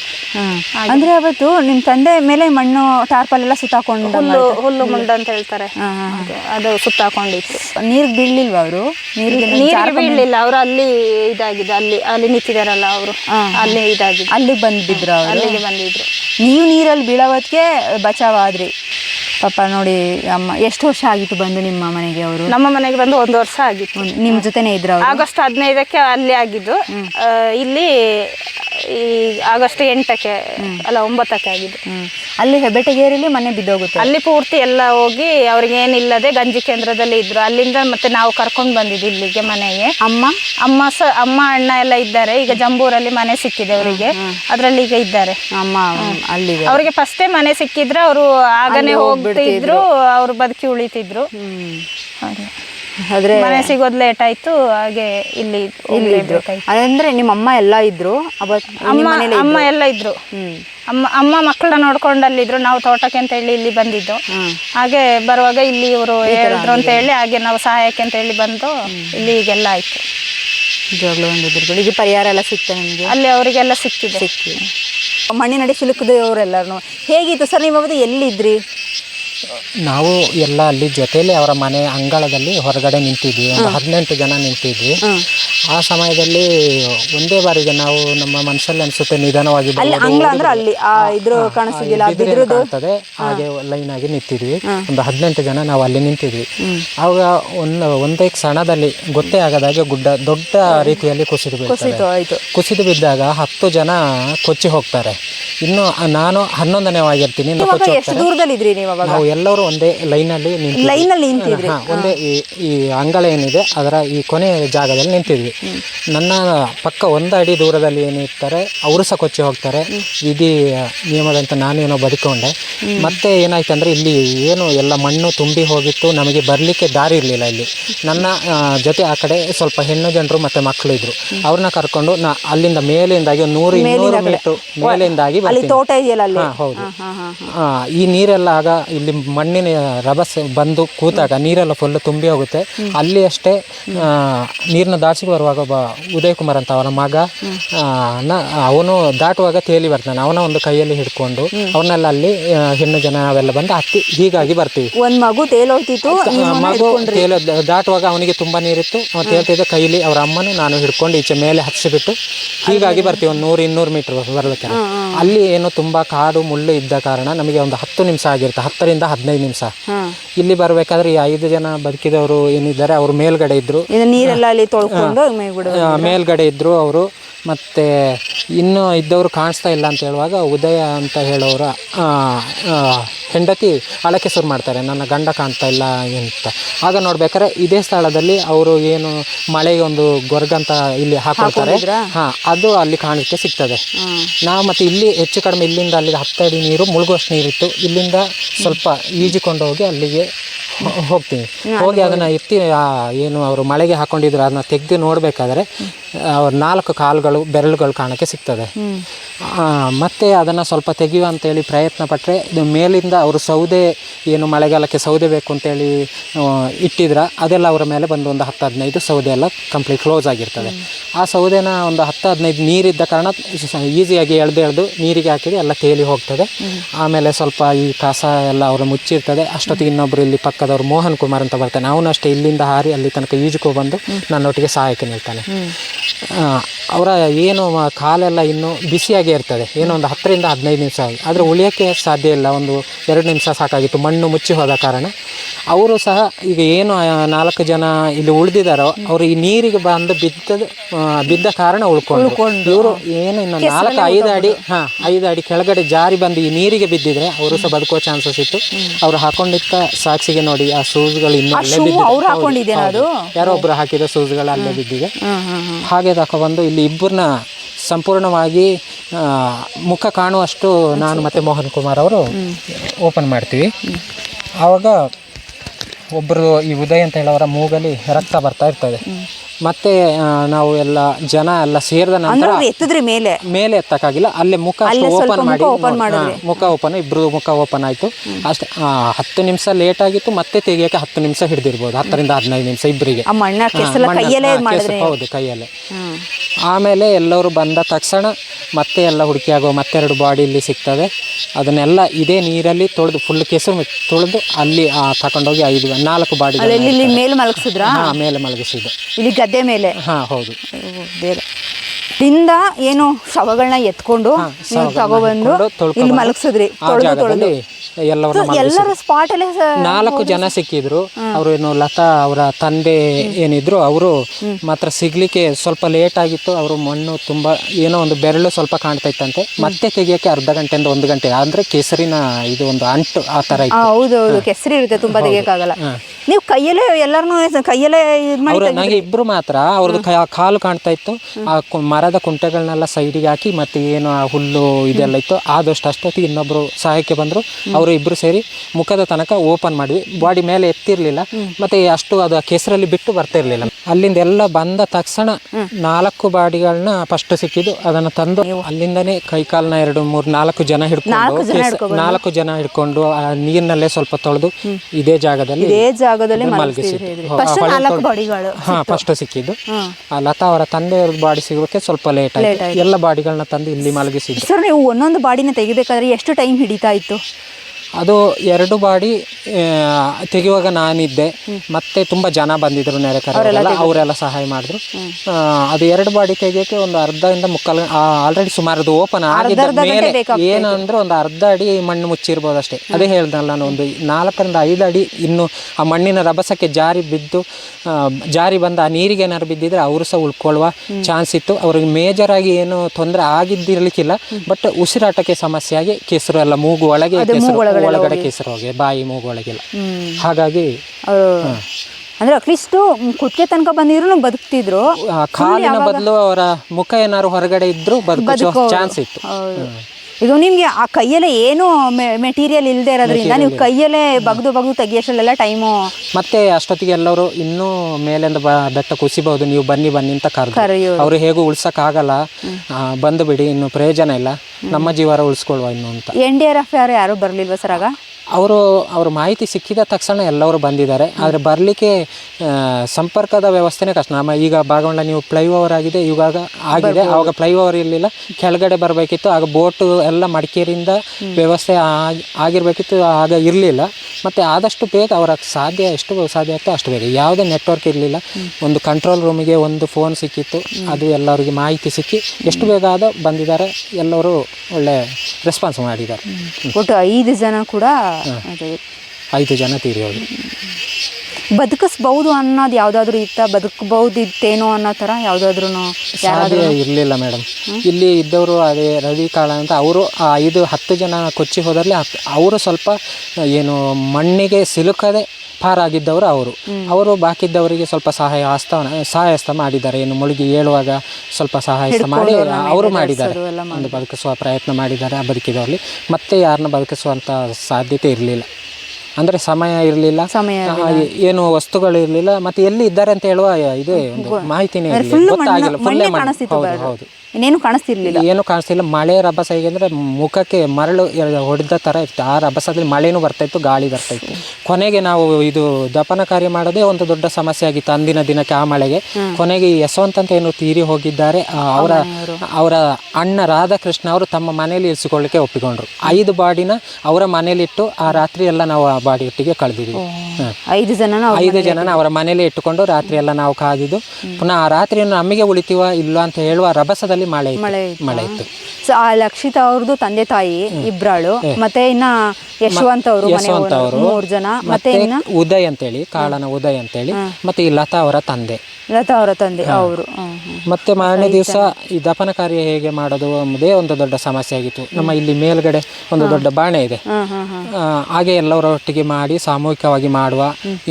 ಅಂದ್ರೆ ಅವತ್ತು ನಿಮ್ ತಂದೆ ಮೇಲೆ ಮಣ್ಣು ಟಾರ್ಪಲ್ ಎಲ್ಲ ಸುತ್ತಾಕೊಂಡು ಹುಲ್ಲು ಹುಲ್ಲು ಮುಂಡ ಅಂತ ಹೇಳ್ತಾರೆ. ಅದು- ಸುತ್ತಾಕೊಂಡಿತ್ತು. ನೀರ್ ಬೀಳ್ಲಿಲ್ವ ಅವರು? ನೀರ್ ಬೀಳ್ಲಿಲ್ಲ. ಅವರು ಅಲ್ಲಿ ಇದಾಗಿದೆ. ಅಲ್ಲಿ ಅಲ್ಲಿ ನಿಂತಿದಾರಲ್ಲ ಅವರು. ಅಲ್ಲಿ ಇದಾಗಿದೆ. ಅಲ್ಲಿಗೆ ಬಂದಿದ್ರು ಅಲ್ಲಿಗೆ ಬಂದಿದ್ರು. ನೀವು ನೀರಲ್ಲಿ ಬೀಳೋವತ್ಗೆ ಬಚಾವ್ ಆದ್ರಿ. ಪಾಪ ನೋಡಿ ಅಮ್ಮ ಎಷ್ಟು ವರ್ಷ ಆಗಿತ್ತು ಬಂದು ನಿಮ್ಮ ಮನೆಗೆ ಅವರು? ನಮ್ಮ ಮನೆಗೆ ಬಂದು ಒಂದು ವರ್ಷ ಆಗಿತ್ತು. ನಿಮ್ ಜೊತೆನೆ ಇದ್ರು ಆಗಸ್ಟ್ ಹದಿನೈದಕ್ಕೆ ಅಲ್ಲಿ ಆಗಿದ್ದು. ಆ, ಇಲ್ಲಿ ಈ ಆಗಸ್ಟ್ ಎಂಟಕ್ಕೆ ಅಲ್ಲ ಒಂಬತ್ತಕ್ಕೆ ಆಗಿದೆ ಅಲ್ಲಿ ಹೆಬ್ಬೆಟಗೇರಿಲಿ ಮನೆ ಬಿದ್ದೋಗುತ್ತೆ. ಅಲ್ಲಿ ಪೂರ್ತಿ ಎಲ್ಲ ಹೋಗಿ ಅವ್ರಿಗೆ ಏನಿಲ್ಲದೆ ಗಂಜಿ ಕೇಂದ್ರದಲ್ಲಿ ಇದ್ರು. ಅಲ್ಲಿಂದ ಮತ್ತೆ ನಾವು ಕರ್ಕೊಂಡು ಬಂದಿದ್ದು ಇಲ್ಲಿಗೆ ಮನೆಗೆ. ಅಮ್ಮ? ಅಮ್ಮ ಸ ಅಮ್ಮ ಅಣ್ಣ ಎಲ್ಲ ಇದ್ದಾರೆ. ಈಗ ಜಂಬೂರಲ್ಲಿ ಮನೆ ಸಿಕ್ಕಿದೆ ಅವರಿಗೆ. ಅದರಲ್ಲಿ ಈಗ ಇದ್ದಾರೆ. ಅಮ್ಮ ಅಲ್ಲಿದೆ. ಅವರಿಗೆ ಫಸ್ಟೇ ಮನೆ ಸಿಕ್ಕಿದ್ರೆ. ಅವರು ಆಗನೇ ಹೋಗ್ತಿದ್ರು. ಅವ್ರು ಬದುಕಿ ಉಳಿತಿದ್ರು. ಹಾಗೆ. ಆದ್ರೆ ಮನೆ ಸಿಗೋದು ಲೇಟ್ ಆಯ್ತು ಹಾಗೆ ಇಲ್ಲಿ ಇಲ್ಲಿ ಇದ್ರು. ಅಂದ್ರೆ ನಿಮ್ಮ ಅಮ್ಮ ಎಲ್ಲ ಇದ್ರು ನಿಮ್ಮ ಅಮ್ಮ ಅಮ್ಮ ಎಲ್ಲ ಇದ್ರು. ಅಮ್ಮ ಅಮ್ಮ ಮಕ್ಕಳನ್ನ ನೋಡ್ಕೊಂಡು ಅಲ್ಲಿದ್ರು ನಾವು ತೋಟಕ್ಕೆ ಅಂತ ಹೇಳಿ ಇಲ್ಲಿ ಬಂದಿದ್ದು. ಹಾಗೆ ಬರುವಾಗ ಇಲ್ಲಿ ಇವರು ಹೇಳಿದ್ರು ಅಂತ ಹೇಳಿ ಹಾಗೆ ನಾವು ಸಹಾಯಕ್ಕೆ ಅಂತ ಹೇಳಿ ಬಂದು ಇಲ್ಲಿ ಈಗೆಲ್ಲ ಆಯ್ತು. ಜಗಳ ಒಂದಿದ್ರು ಈಗ ಪರಿಹಾರ ಎಲ್ಲ ಸಿಕ್ತಾ ನಿಮಗೆ? ಅಲ್ಲಿ ಅವರಿಗೆಲ್ಲ ಸಿಕ್ಕಿದೆ. ಸಿಕ್ಕಿ ಮಣ್ಣಿನಡಿ ಸಿಲುಕಿದವರೆಲ್ಲರೂ ಹೇಗಿತ್ತು ಸರ್ ನೀವು ಎಲ್ಲಿದ್ರಿ? ನಾವು ಎಲ್ಲ ಅಲ್ಲಿ ಜೊತೆಯಲ್ಲಿ ಅವರ ಮನೆ ಅಂಗಳದಲ್ಲಿ ಹೊರಗಡೆ ನಿಂತಿದ್ವಿ. ಒಂದು ಹದಿನೆಂಟು ಜನ ನಿಂತಿದ್ವಿ. ಆ ಸಮಯದಲ್ಲಿ ಒಂದೇ ಬಾರಿಗೆ ನಾವು ನಮ್ಮ ಮನಸ್ಸಲ್ಲಿ ಅನಿಸುತ್ತೆ ನಿಧಾನವಾಗಿ ಅಲ್ಲಿ ಬರ್ಬೋದು, ಅಂಗ್ಲ ಅಂದ್ರೆ ಅಲ್ಲಿ ಆ ಇದ್ರ ಆ, ಕಾಣಿಸ್ತಿದ್ದಿಲ್ಲ ಕಾಣ್ತದೆ. ಹಾಗೆ ಲೈನ್ ಆಗಿ ನಿಂತಿದ್ವಿ. ಒಂದು ಹದಿನೆಂಟು ಜನ ನಾವು ಅಲ್ಲಿ ನಿಂತಿದ್ವಿ. ಆವಾಗ ಒಂದು ಒಂದೇ ಕ್ಷಣದಲ್ಲಿ ಗೊತ್ತೇ ಆಗದಾಗೆ ಗುಡ್ಡ ದೊಡ್ಡ ರೀತಿಯಲ್ಲಿ ಕುಸಿದು ಕುಸಿತು ಆಯ್ತು ಕುಸಿದು ಬಿದ್ದಾಗ ಹತ್ತು ಜನ ಕೊಚ್ಚಿ ಹೋಗ್ತಾರೆ. ಇನ್ನು ನಾನು ಹನ್ನೊಂದನೇ ಆಗಿರ್ತೀನಿ ಇವಾಗ ಎಷ್ಟು ದೂರದಲ್ಲಿ ಇದ್ರಿ ನೀವು ಅವಾಗ? ನಾವು ಎಲ್ಲರೂ ಒಂದೇ ಲೈನ್ ಲೈನಲ್ಲಿ ನಿಂತಿದ್ರಿ. ಒಂದೇ ಈ ಈ ಅಂಗಳ ಏನಿದೆ ಅದರ ಈ ಕೊನೆ ಜಾಗದಲ್ಲಿ ನಿಂತಿದ್ವಿ. ನನ್ನ ಪಕ್ಕ ಒಂದು ಅಡಿ ದೂರದಲ್ಲಿ ಏನಿರ್ತಾರೆ ಅವರು ಸಹ ಕೊಚ್ಚಿ ಹೋಗ್ತಾರೆ. ವಿಧಿ ನಿಯಮದಂತ ನಾನೇನೋ ಬದುಕೊಂಡೆ. ಮತ್ತೆ ಏನಾಯ್ತು ಅಂದ್ರೆ ಇಲ್ಲಿ ಏನು ಎಲ್ಲ ಮಣ್ಣು ತುಂಬಿ ಹೋಗಿತ್ತು ನಮಗೆ ಬರಲಿಕ್ಕೆ ದಾರಿ ಇರಲಿಲ್ಲ ಇಲ್ಲಿ. ನನ್ನ ಜೊತೆ ಆ ಕಡೆ ಸ್ವಲ್ಪ ಹೆಣ್ಣು ಜನರು ಮತ್ತೆ ಮಕ್ಕಳು ಇದ್ರು. ಅವ್ರನ್ನ ಕರ್ಕೊಂಡು ನಾ ಅಲ್ಲಿಂದ ಮೇಲಿಂದಾಗಿ ಒಂದು ನೂರು ಇನ್ನೂರು ಮೀಟ್ರ್ ಮೇಲಿಂದಾಗಿ ಹೌದು. ಈ ನೀರೆಲ್ಲ ಆಗ ಇಲ್ಲಿ ಮಣ್ಣಿನ ರಭಸ ಬಂದು ಕೂತಾಗ ನೀರೆಲ್ಲ ಫುಲ್ ತುಂಬಿ ಹೋಗುತ್ತೆ. ಅಲ್ಲಿ ಅಷ್ಟೇ ನೀರಿನ ನೀರನ್ನ ದಾಚಿಗೆ ಬರುವಾಗ ಒಬ್ಬ ಉದಯ್ ಕುಮಾರ್ ಅಂತ ಅವನ ಮಗ ಅವನು ದಾಟುವಾಗ ತೇಲಿ ಬರ್ತಾನೆ. ಅವನ ಒಂದು ಕೈಯಲ್ಲಿ ಹಿಡ್ಕೊಂಡು ಅವನ್ನೆಲ್ಲ ಅಲ್ಲಿ ಆ, ಹೆಣ್ಣು ಜನ ಅವೆಲ್ಲ ಬಂದು ಹತ್ತಿ ಹೀಗಾಗಿ ಬರ್ತೀವಿ. ಒಂದ್ ಮಗು ತೇಲೋಗ್ತಿತ್ತು ಆ, ಮಗು ತೇಲ ದಾಟುವಾಗ ಅವನಿಗೆ ತುಂಬಾ ನೀರಿತ್ತು. ಅವನು ತೇಲ್ತಿದ್ದ ಕೈಲಿ ಅವ್ರ ಅಮ್ಮನು ನಾನು ಹಿಡ್ಕೊಂಡು ಈಚೆ ಮೇಲೆ ಹಚ್ಚಿಬಿಟ್ಟು ಹೀಗಾಗಿ ಬರ್ತೀವಿ. ಒಂದು ನೂರು ಇನ್ನೂರು ಮೀಟರ್ ಬರ್ಬೇಕಾದ್ರೆ ಅಲ್ಲಿ ಏನು ತುಂಬಾ ಕಾಡು ಮುಳ್ಳು ಇದ್ದ ಕಾರಣ ನಮಗೆ ಒಂದು ಹತ್ತು ನಿಮಿಷ ಆಗಿರುತ್ತೆ. ಹತ್ತರಿಂದ ಹದಿನೈದು ನಿಮಿಷ. ಇಲ್ಲಿ ಬರಬೇಕಾದ್ರೆ ಈ ಐದು ಜನ ಬದುಕಿದವರು ಏನಿದ್ದಾರೆ ಅವರು ಮೇಲ್ಗಡೆ ಇದ್ರು. ನೀರೆಲ್ಲ ಅಲ್ಲಿ ತೊಳ್ಕೊಂಡು ಮೇಲ್ಗಡೆ ಇದ್ರು ಅವರು. ಮತ್ತೆ ಇನ್ನು ಇದ್ದವರು ಕಾಣಿಸ್ತಾ ಇಲ್ಲ ಅಂತ ಹೇಳುವಾಗ ಉದಯ ಅಂತ ಹೇಳೋರು ಹೆಂಡತಿ ಅಳಕೆ ಶುರು ಮಾಡ್ತಾರೆ. ನನ್ನ ಗಂಡ ಕಾಣ್ತಾ ಇಲ್ಲ ಅಂತ. ಆಗ ನೋಡ್ಬೇಕಾದ್ರೆ ಇದೇ ಸ್ಥಳದಲ್ಲಿ ಅವರು ಏನು ಮಳೆಗೆ ಒಂದು ಗೊರ್ಗಂತ ಇಲ್ಲಿ ಹಾಕೊಳ್ತಾರೆ. ಹಾ ಅದು ಅಲ್ಲಿ ಕಾಣಲಿಕ್ಕೆ ಸಿಗ್ತದೆ. ನಾವು ಮತ್ತೆ ಇಲ್ಲಿ ಹೆಚ್ಚು ಕಡಿಮೆ ಇಲ್ಲಿಂದ ಅಲ್ಲಿಗೆ ಹತ್ತು ಅಡಿ ನೀರು ಮುಳುಗುವಷ್ಟು ನೀರಿತ್ತು. ಇಲ್ಲಿಂದ ಸ್ವಲ್ಪ ಈಜಿಕೊಂಡು ಹೋಗಿ ಅಲ್ಲಿಗೆ ಹೋಗ್ತೀನಿ. ಹೋಗಿ ಅದನ್ನು ಎತ್ತಿ ಆ ಏನು ಅವರು ಮಳೆಗೆ ಹಾಕೊಂಡಿದ್ರು ಅದನ್ನ ತೆಗೆದು ನೋಡಬೇಕಾದ್ರೆ ಅವ್ರ ನಾಲ್ಕು ಕಾಲುಗಳು ಬೆರಳುಗಳು ಕಾಣೋಕ್ಕೆ ಸಿಗ್ತದೆ. ಮತ್ತೆ ಅದನ್ನು ಸ್ವಲ್ಪ ತೆಗೆಯುವ ಅಂತೇಳಿ ಪ್ರಯತ್ನ ಪಟ್ಟರೆ ಇದು ಮೇಲಿಂದ ಅವರು ಸೌದೆ ಏನು ಮಳೆಗಾಲಕ್ಕೆ ಸೌದೆ ಬೇಕು ಅಂತೇಳಿ ಇಟ್ಟಿದ್ರ ಅದೆಲ್ಲ ಅವರ ಮೇಲೆ ಬಂದು ಒಂದು ಹತ್ತು ಹದಿನೈದು ಸೌದೆ ಎಲ್ಲ ಕಂಪ್ಲೀಟ್ ಕ್ಲೋಸ್ ಆಗಿರ್ತದೆ. ಆ ಸೌದೆನ ಒಂದು ಹತ್ತು ಹದಿನೈದು ನೀರಿದ್ದ ಕಾರಣ ಈಸಿಯಾಗಿ ಎಳೆದು ಎಳೆದು ನೀರಿಗೆ ಹಾಕಿದ್ರೆ ಎಲ್ಲ ತೇಲಿ ಹೋಗ್ತದೆ. ಆಮೇಲೆ ಸ್ವಲ್ಪ ಈ ಕಸ ಎಲ್ಲ ಅವರು ಮುಚ್ಚಿರ್ತದೆ. ಅಷ್ಟೊತ್ತಿಗೆ ಇನ್ನೊಬ್ರು ಇಲ್ಲಿ ಪಕ್ಕದವ್ರು ಮೋಹನ್ ಕುಮಾರ್ ಅಂತ ಬರ್ತಾನೆ ಅವನು ಅಷ್ಟೇ ಇಲ್ಲಿಂದ ಹಾರಿ ಅಲ್ಲಿ ತನಕ ಈಜುಕೋ ಬಂದು ನನ್ನೊಟ್ಟಿಗೆ ಸಹಾಯಕ್ಕೆ ನಿಲ್ತಾನೆ. ಅವರ ಏನು ಕಾಲೆಲ್ಲ ಇನ್ನೂ ಬಿಸಿಯಾಗೇ ಇರ್ತದೆ. ಏನೋ ಒಂದು ಹತ್ತರಿಂದ ಹದಿನೈದು ನಿಮಿಷ ಆಗಿ. ಆದರೆ ಉಳಿಯೋಕ್ಕೆ ಸಾಧ್ಯ ಇಲ್ಲ. ಒಂದು ಎರಡು ನಿಮಿಷ ಸಾಕಾಗಿತ್ತು. ಮಣ್ಣು ಮುಚ್ಚಿ ಹೋದ ಕಾರಣ. ಅವರು ಸಹ ಈಗ ಏನು ನಾಲ್ಕು ಜನ ಇಲ್ಲಿ ಉಳಿದಿದ್ದಾರೋ ಅವರು ಈ ನೀರಿಗೆ ಬಂದು ಬಿದ್ದ ಬಿದ್ದ ಕಾರಣ ಉಳ್ಕೊಂಡು ಇವರು ಏನು ಇನ್ನು ನಾಲ್ಕು ಐದು ಅಡಿ ಹಾಂ ಐದು ಅಡಿ ಕೆಳಗಡೆ ಜಾರಿ ಬಂದು ಈ ನೀರಿಗೆ ಬಿದ್ದಿದ್ರೆ ಅವರು ಸಹ ಬದುಕೋ ಚಾನ್ಸಸ್ ಇತ್ತು. ಅವರು ಹಾಕೊಂಡಿದ್ದ ಸಾಕ್ಷಿಗೆ ನೋಡಿ ಆ ಶೂಸ್ಗಳು ಇನ್ನೂ ಅಲ್ಲೇ ಬಿದ್ದಿದೆ. ಅವ್ರು ಹಾಕೊಂಡಿದ್ದೇನಾ ಅದು? ಯಾರೋ ಒಬ್ರು ಹಾಕಿದ ಶೂಸ್ಗಳು ಅಲ್ಲೇ ಬಿದ್ದಿದೆ. ಹಾಗೆ ತಗೊಬಂದು ಇಲ್ಲಿ ಇಬ್ಬರನ್ನ ಸಂಪೂರ್ಣವಾಗಿ ಮುಖ ಕಾಣುವಷ್ಟು ನಾನು ಮತ್ತೆ ಮೋಹನ್ ಕುಮಾರ್ ಅವರು ಓಪನ್ ಮಾಡ್ತೀವಿ. ಆವಾಗ ಒಬ್ಬರು ಈ ಉದಯ್ ಅಂತ ಹೇಳೋರ ಮೂಗಲ್ಲಿ ರಕ್ತ ಬರ್ತಾ ಇರ್ತದೆ. ಮತ್ತೆ ಆ, ನಾವು ಎಲ್ಲ ಜನ ಎಲ್ಲ ಸೇರಿದ ಅಂದ್ರೆ ನಂತರ ಎತ್ತಿದ್ರೆ ಮೇಲೆ. ಮೇಲೆ ಎತ್ತಕ್ಕಾಗಿಲ್ಲ. ಅಲ್ಲೇ ಮುಖ ಅಲ್ಲೇ ಸ್ವಲ್ಪ ಓಪನ್ ಮುಖ ಮಾಡಿ open ಹಾ, ಮುಖ ಓಪನ್ ಇಬ್ರು ಮುಖ ಓಪನ್ ಆಯ್ತು. ಅಷ್ಟೇ ಆ, ಹತ್ತು ನಿಮಿಷ ಲೇಟ್ ಆಗಿತ್ತು ಮತ್ತೆ ತೆಗಿಯಕ್ಕೆ ಹತ್ತು ನಿಮಿಷ ಹಿಡಿದಿರ್ಬೋದು. ಹತ್ತರಿಂದ ಹದಿನೈದು ನಿಮಿಷ ಇಬ್ಬರಿಗೆ ಆ ಮಣ್ಣ ಕೆಸಲ ಕೈಯಲ್ಲೇ ಮಾಡಿದ್ರಿ. ಹೌದು ಕೈಯಲ್ಲೇ. ಆಮೇಲೆ ಎಲ್ಲರೂ ಬಂದ ತಕ್ಷಣ ಮತ್ತೆ ಎಲ್ಲ ಹುಡುಕಿಯಾಗೋ ಮತ್ತೆರಡು ಬಾಡಿ ಇಲ್ಲಿ ಸಿಗ್ತದೆ. ಅದನ್ನೆಲ್ಲ ಇದೇ ನೀರಲ್ಲಿ ತೊಳೆದು ಫುಲ್ ಕೆಸರು ಮಿ- ತೊಳೆದು ಅಲ್ಲಿ ತಗೊಂಡೋಗಿ ಐದು ನಾಲ್ಕು ಬಾಡಿ ಇಲ್ಲಿ ಮೇಲೆ ಮಲಗಿಸಿದ್ರಾ? ಹಾ ಮೇಲೆ ಮಲಗಿಸಿದ್ದು. ಇಲ್ಲಿ ಗದ್ದೆ ಮೇಲೆ? ಹಾ ಹೌದು. ತಿಂದ. ಏನು ಶವಗಳನ್ನ ಎತ್ಕೊಂಡು ತಗೊಬಂದು ಇಲ್ಲಿ ಮಲಗಿಸಿದ್ರಿ. ತೊಳದು. ಎಲ್ಲರೂ ಸ್ಪಾಟ್ ಅಲ್ಲೇ ನಾಲ್ಕು ಜನ ಸಿಕ್ಕಿದ್ರು. ಅವರು ಏನು ಲತಾ ಅವರ ತಂದೆ ಏನಿದ್ರು ಅವರು ಮಾತ್ರ ಸಿಗ್ಲಿಕ್ಕೆ ಸ್ವಲ್ಪ ಲೇಟ್ ಆಗಿತ್ತು. ಅವರು ಮಣ್ಣು ತುಂಬಾ ಏನೋ ಒಂದು ಬೆರಳು ಸ್ವಲ್ಪ ಕಾಣ್ತಾ ಇತ್ತಂತೆ. ಮತ್ತೆ ತೆಗಿಯಕ್ಕೆ ಅರ್ಧ ಗಂಟೆಯಿಂದ ಒಂದು ಗಂಟೆ. ಅಂದ್ರೆ ಕೇಸರಿನ ಇದು ಒಂದು ಅಂಟು ಆ ತರ ಇತ್ತು. ಹೌದು ಹೌದು ಕೆಸರಿ ಇರುತ್ತೆ ತುಂಬಾ ತೆಗಿಯಕ್ಕಾಗಲ್ಲ. ನೀವು ಕೈಯಲ್ಲೇ ಎಲ್ಲರನ್ನೂ ಕೈಯಲ್ಲೇ ಇದ್ ಮಾಡಿ ಇಬ್ರು ಮಾತ್ರ ಅವ್ರದ್ದು ಕಾ- ಕಾಲು ಕಾಣ್ತಾ ಇತ್ತು ಆ ಕು- ಮರದ ಕುಂಟೆಗಳನ್ನೆಲ್ಲ ಸೈಡಿಗೆ ಹಾಕಿ ಮತ್ತೆ ಏನು ಆ ಹುಲ್ಲು ಇದೆಲ್ಲ ಇತ್ತು ಆದಷ್ಟು ಅಷ್ಟೊತ್ತಿಗೆ ಇನ್ನೊಬ್ರು ಸಹಾಯಕ್ಕೆ ಬಂದ್ರು ಅವರು ಇಬ್ರು ಸೇರಿ ಮುಖದ ತನಕ ಓಪನ್ ಮಾಡಿದ್ವಿ ಬಾಡಿ ಮೇಲೆ ಎತ್ತಿರ್ಲಿಲ್ಲ ಮತ್ತೆ ಅಷ್ಟು ಅದು ಕೆಸರಲ್ಲಿ ಬಿಟ್ಟು ಬರ್ತಾ ಇರ್ಲಿಲ್ಲ ಅಲ್ಲಿಂದ ಎಲ್ಲ ಬಂದ ತಕ್ಷಣ ನಾಲ್ಕು ಬಾಡಿಗಳನ್ನ ಫಸ್ಟ್ ಸಿಕ್ಕಿದ್ದು ಅದನ್ನ ತಂದು ಅಲ್ಲಿಂದನೇ ಕೈ ಕಾಲ್ನ ಎರಡು ಮೂರು ನಾಲ್ಕು ಜನ ಹಿಡ್ಕೊಂಡು ಕೇಸ- ನಾಲ್ಕು ಜನ ಹಿಡ್ಕೊಂಡು ಆ ನೀರಿನಲ್ಲೇ ಸ್ವಲ್ಪ ತೊಳೆದು ಇದೇ ಜಾಗದಲ್ಲಿ ಇದೇ ಜಾಗದಲ್ಲಿ. ಫಸ್ಟ್ ನಾಲ್ಕು ಬಾಡಿಗಳು ಹಾ ಫಸ್ಟ್ ಸಿಕ್ಕಿದ್ದು. ಆ ಲತಾ ಅವರ ತಂದೆಯವ್ರ ಬಾಡಿ ಸಿಗೋಕೆ ಸ್ವಲ್ಪ ಲೇಟ್ ಆಯ್ತು. ಎಲ್ಲ ಬಾಡಿಗಳನ್ನ ತಂದು ಇಲ್ಲಿ ಮಲಗಿಸಿದ್ರು ಸರ್ ನೀವು ಒಂದೊಂದು ಬಾಡಿನ ತೆಗಿಬೇಕಾದ್ರೆ ಎಷ್ಟು ಟೈಮ್ ಹಿಡಿತಾ ಇತ್ತು? ಅದು ಎರಡು ಬಾಡಿ ಆ, ತೆಗೆಯುವಾಗ ನಾನಿದ್ದೆ. ಮತ್ತೆ ತುಂಬಾ ಜನ ಬಂದಿದ್ರು ನೆರೆಕರೆಲ್ಲ ಅವರೆಲ್ಲ ಸಹಾಯ ಮಾಡಿದ್ರು. ಅದು ಎರಡು ಬಾಡಿ ತೆಗಿಯೋಕೆ ಒಂದು ಅರ್ಧದಿಂದ ಮುಕ್ಕಾಲು ಆಲ್ರೆಡಿ ಸುಮಾರು ಅದು ಓಪನ್ ಆಗಿದ್ದ ಮೇಲೆ ಏನಂದ್ರೆ ಒಂದು ಅರ್ಧ ಅಡಿ ಮಣ್ಣು ಮುಚ್ಚಿರ್ಬೋದು ಅಷ್ಟೇ. ಅದೇ ಹೇಳ್ದಲ್ಲ ನಾನು ಒಂದು ನಾಲ್ಕರಿಂದ ಐದು ಅಡಿ ಇನ್ನು ಆ ಮಣ್ಣಿನ ರಭಸಕ್ಕೆ ಜಾರಿ ಬಿದ್ದು ಜಾರಿ ಬಂದ ಆ ನೀರಿಗೆ ಏನಾದ್ರು ಬಿದ್ದಿದ್ರೆ ಅವರು ಸಹ ಉಳ್ಕೊಳ್ಳುವ ಚಾನ್ಸ್ ಇತ್ತು. ಅವ್ರಿಗೆ ಮೇಜರ್ ಆಗಿ ಏನು ತೊಂದರೆ ಆಗಿದ್ದಿರ್ಲಿಕ್ಕಿಲ್ಲ. ಬಟ್ ಉಸಿರಾಟಕ್ಕೆ ಸಮಸ್ಯೆ ಆಗಿ ಕೆಸರು ಎಲ್ಲ ಮೂಗು ಒಳಗೆ ಒಳಗಡೆ ಕೆಸರು ಹೋಗಿ ಬಾಯಿ ಮೂಗು ಒಳಗೆಲ್ಲ ಹಾಗಾಗಿ ಅಂದ್ರೆ ಅಟ್ಲೀಸ್ಟ್ ಕುತ್ತಿಗೆ ತನಕ ಬಂದಿದ್ರು ಬದುಕ್ತಿದ್ರು. ಕಾಲಿನ ಬದಲು ಅವರ ಮುಖ ಏನಾದ್ರು ಹೊರಗಡೆ ಇದ್ರು ಬದುಕೋ ಚಾನ್ಸ್ ಇತ್ತು. ಹೌದು ನಿಮಗೆ ಆ ಕೈಯಲ್ಲೇ ಏನು ಮೆಟೀರಿಯಲ್ ಇಲ್ಲದೆ ಇರೋದ್ರಿಂದ ನೀವು ಕೈಯಲ್ಲೇ ಬಗ್ದು ಬಗ್ದು ತೆಗಿಯೋಷ್ಟಲ್ಲೆಲ್ಲ ಟೈಮು ಮತ್ತೆ ಅಷ್ಟೊತ್ತಿಗೆ ಎಲ್ಲರೂ ಇನ್ನೂ ಮೇಲಿಂದ ಬ ಬೆಟ್ಟ ಕುಸಿಬಹುದು ನೀವು ಬನ್ನಿ ಬನ್ನಿ ಅಂತ ಕರೆದು. ಅವ್ರು ಹೇಗೂ ಉಳ್ಸೋಕ್ಕಾಗಲ್ಲ. ಆ, ಬಂದು ಬಿಡಿ ಇನ್ನು ಪ್ರಯೋಜನ ಇಲ್ಲ. ನಮ್ಮ ಜೀವರ ಉಳಿಸ್ಕೊಳ್ವ ಇನ್ನು ಅಂತ. ಎನ್ ಡಿ ಆರ್ ಎಫ್ ಯಾರು ಯಾರು ಬರಲಿಲ್ವ ಸರ್ ಆಗ? ಅವರು ಅವ್ರ ಮಾಹಿತಿ ಸಿಕ್ಕಿದ ತಕ್ಷಣ ಎಲ್ಲರೂ ಬಂದಿದ್ದಾರೆ. ಆದರೆ ಬರಲಿಕ್ಕೆ ಸಂಪರ್ಕದ ವ್ಯವಸ್ಥೆನೇ ಕಷ್ಟ. ನಮ್ಮ ಈಗ ಭಾಗವಂಡ ನೀವು ಫ್ಲೈಓವರ್ ಆಗಿದೆ ಇವಾಗ ಆಗಿದೆ. ಆವಾಗ ಫ್ಲೈಓವರ್ ಇರಲಿಲ್ಲ. ಕೆಳಗಡೆ ಬರಬೇಕಿತ್ತು. ಆಗ ಬೋಟು ಎಲ್ಲ ಮಡಿಕೇರಿಯಿಂದ ವ್ಯವಸ್ಥೆ ಆಗಿರಬೇಕಿತ್ತು ಆಗಿರ್ಬೇಕಿತ್ತು. ಆಗ ಇರಲಿಲ್ಲ. ಮತ್ತು ಆದಷ್ಟು ಬೇಗ ಅವರ ಸಾಧ್ಯ ಎಷ್ಟು ಸಾಧ್ಯ ಆಗ್ತೋ ಅಷ್ಟು ಬೇಗ. ಯಾವುದೇ ನೆಟ್ವರ್ಕ್ ಇರಲಿಲ್ಲ. ಒಂದು ಕಂಟ್ರೋಲ್ ರೂಮಿಗೆ ಒಂದು ಫೋನ್ ಸಿಕ್ಕಿತ್ತು. ಅದು ಎಲ್ಲರಿಗೆ ಮಾಹಿತಿ ಸಿಕ್ಕಿ ಎಷ್ಟು ಬೇಗ ಆದ ಬಂದಿದ್ದಾರೆ. ಎಲ್ಲರೂ ಒಳ್ಳೆ ರೆಸ್ಪಾನ್ಸ್ ಮಾಡಿದ್ದಾರೆ. ಒಟ್ಟು ಐದು ಜನ ಕೂಡ ಅದೇ. ಐದು ಜನ ತೀರಿಯೋದು ಬದುಕಿಸ್ಬಹುದು ಅನ್ನೋದು ಯಾವ್ದಾದ್ರು ಇತ್ತ? ಬದುಕಬಹುದಿತ್ತೇನೋ ಅನ್ನೋ ತರ ಯಾವುದಾದ್ರೂ ಸಾಧ್ಯ ಇರಲಿಲ್ಲ ಮೇಡಮ್ ಇಲ್ಲಿ ಇದ್ದವರು ಅದೇ ರವಿ ಕಾಳ ಅಂತ ಅವರು ಆ ಐದು ಹತ್ತು ಜನ ಕೊಚ್ಚಿ ಹೋದಲ್ಲಿ ಅವರು ಸ್ವಲ್ಪ ಏನು ಮಣ್ಣಿಗೆ ಸಿಲುಕದೆ ಪಾರಾಗಿದ್ದವರು ಅವರು. ಅವರು ಬಾಕಿದ್ದವರಿಗೆ ಸ್ವಲ್ಪ ಸಹಾಯ ಹಸ್ತ ಸಹಾಯಸ್ತ ಮಾಡಿದ್ದಾರೆ. ಏನು ಮುಳುಗಿ ಹೇಳುವಾಗ ಸ್ವಲ್ಪ ಸಹಾಯ ಮಾಡಿ ಅವರು ಮಾಡಿದ್ದಾರೆ. ಒಂದು ಬದುಕಿಸುವ ಪ್ರಯತ್ನ ಮಾಡಿದ್ದಾರೆ ಆ ಬದುಕಿದವರಲ್ಲಿ. ಮತ್ತೆ ಯಾರನ್ನ ಬದುಕಿಸುವಂಥ ಸಾಧ್ಯತೆ ಇರಲಿಲ್ಲ. ಅಂದರೆ ಸಮಯ ಇರಲಿಲ್ಲ. ಸಮಯ ಏನು ವಸ್ತುಗಳು ಇರಲಿಲ್ಲ. ಮತ್ತೆ ಎಲ್ಲಿ ಇದ್ದಾರೆ ಅಂತ ಹೇಳುವ ಇದೇ ಒಂದು ಮಾಹಿತಿನೇ ಗೊತ್ತಾಗಿಲ್ಲ. ಫುಲ್ಲೇ ಹೌದು ಹೌದು. ಇನ್ನೇನು ಕಾಣಿಸ್ತಿರ್ಲಿಲ್ಲ. ಏನು ಕಾಣಿಸ್ತಿಲ್ಲ. ಮಳೆ ರಭಸ ಹೇಗೆಂದ್ರೆ ಮುಖಕ್ಕೆ ಮರಳು ಹೊಡೆದ ಥರ ಇತ್ತು. ಆ ರಭಸದಲ್ಲಿ ಮಳೆನೂ ಬರ್ತಾ ಇತ್ತು ಗಾಳಿ ಬರ್ತಾ ಇತ್ತು. ಕೊನೆಗೆ ನಾವು ಇದು ದಪನ ಕಾರ್ಯ ಮಾಡೋದೇ ಒಂದು ದೊಡ್ಡ ಸಮಸ್ಯೆ ಆಗಿತ್ತು ಅಂದಿನ ದಿನಕ್ಕೆ ಆ ಮಳೆಗೆ. ಕೊನೆಗೆ ಯಶವಂತ್ ಅಂತ ಏನು ತೀರಿ ಹೋಗಿದ್ದಾರೆ. ಅವರ ಅವರ ಅಣ್ಣ ರಾಧಾಕೃಷ್ಣ ಅವರು ತಮ್ಮ ಮನೆಯಲ್ಲಿ ಇರಿಸಿಕೊಳ್ಳಿಕ್ಕೆ ಒಪ್ಪಿಕೊಂಡ್ರು. ಐದು ಬಾಡಿನ ಅವರ ಮನೇಲಿಟ್ಟು ಆ ರಾತ್ರಿ ಎಲ್ಲ ನಾವು ಆ ಬಾಡಿ ಒಟ್ಟಿಗೆ ಕಳೆದಿದ್ವಿ ಐದು ಜನ ಐದು ಜನನ ಅವರ ಮನೇಲಿ ಇಟ್ಟುಕೊಂಡು ರಾತ್ರಿ ಎಲ್ಲ ನಾವು ಕಾದಿದ್ದು. ಪುನಃ ಆ ರಾತ್ರಿಯನ್ನು ನಮಗೆ ಉಳಿತೀವ ಇಲ್ಲ ಅಂತ ಹೇಳುವ ರಭಸದಲ್ಲಿ ಮಳೆ ಇತ್ತು. ಮಳೆ ಮಳೆ ಇತ್ತು. ಸೊ ಆ ಲಕ್ಷಿತ ಅವ್ರದ್ದು ತಂದೆ ತಾಯಿ ಇಬ್ರಾಳು. ಮತ್ತೆ ಇನ್ನ ಯಶವಂತ್ ಅವರು ಮನೆ ಯಶವಂತ್ ಅವರು. ಮೂರ್ ಜನ. ಮತ್ತೆ ಇನ್ನ? ಉದಯ್ ಅಂತೇಳಿ ಕಾಳನ ಉದಯ್ ಅಂತೇಳಿ ಮತ್ತೆ ಈ ಲತಾ ಅವರ ತಂದೆ. ಲತಾ ಅವರ ತಂದೆ ಅವರು. ಮತ್ತೆ ಮಾರನೇ ದಿವಸ ಈ ದಫನ ಕಾರ್ಯ ಹೇಗೆ ಮಾಡೋದು ಎಂಬುದೇ ಒಂದು ದೊಡ್ಡ ಸಮಸ್ಯೆ ಆಗಿತ್ತು. ನಮ್ಮ ಇಲ್ಲಿ ಮೇಲ್ಗಡೆ ಒಂದು ದೊಡ್ಡ ಬಾಣೆ ಇದೆ. ಹಾಗೆ ಎಲ್ಲರ ಒಟ್ಟಿಗೆ ಮಾಡಿ ಸಾಮೂಹಿಕವಾಗಿ ಮಾಡುವ.